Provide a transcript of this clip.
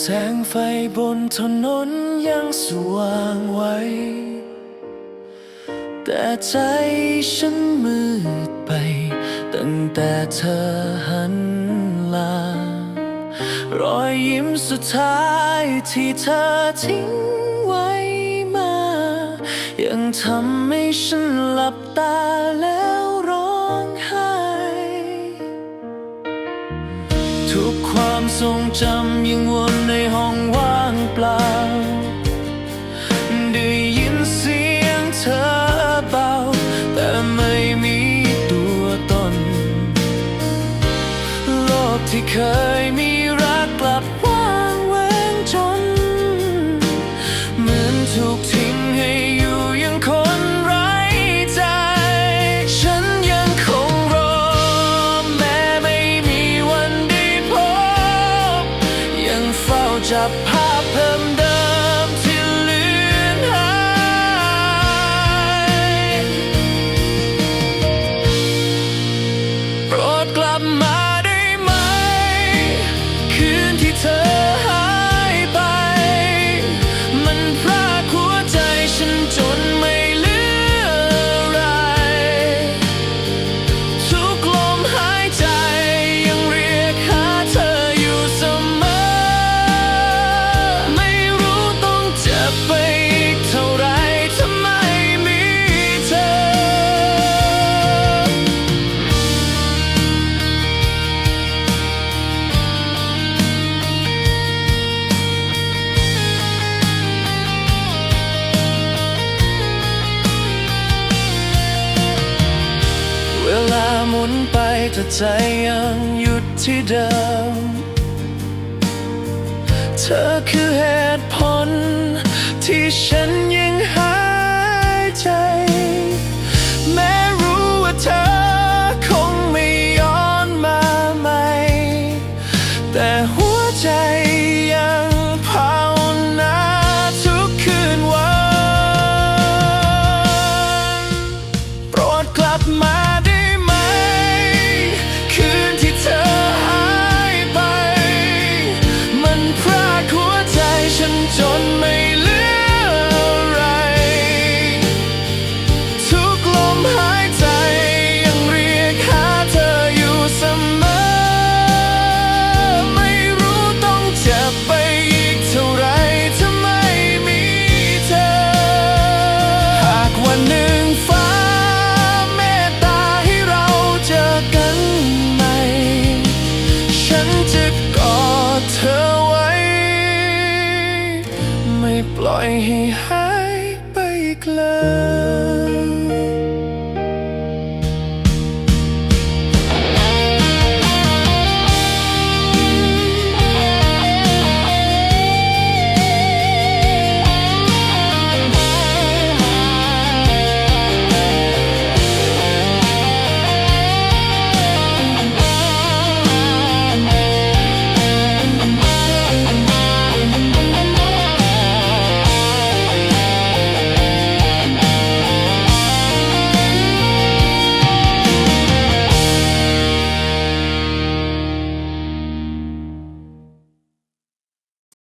แสงไฟบนถนนยังสว่างไว้ แต่ใจฉันมืดไป ตั้งแต่เธอหันลารอยยิ้มสุดท้ายที่เธอทิ้งไว้มา ยังทำให้ฉันหลับตาแล้วร้องไห้ทุกความทรงจำยังวน ที่เคยมีรักกลับว่างเว้งจน เหมือนถูกทิ้งให้อยู่ยังคนไร้ใจ ฉันยังคงรอแม้ไม่มีวันได้พบ ยังเฝ้าจับ หมุนไปแต่ใจยังหยุดที่เดิม เธอคือเหตุผล ที่ฉันยังหายใจ แม้รู้ว่าเธอคงไม่ย้อนมาใหม่ แต่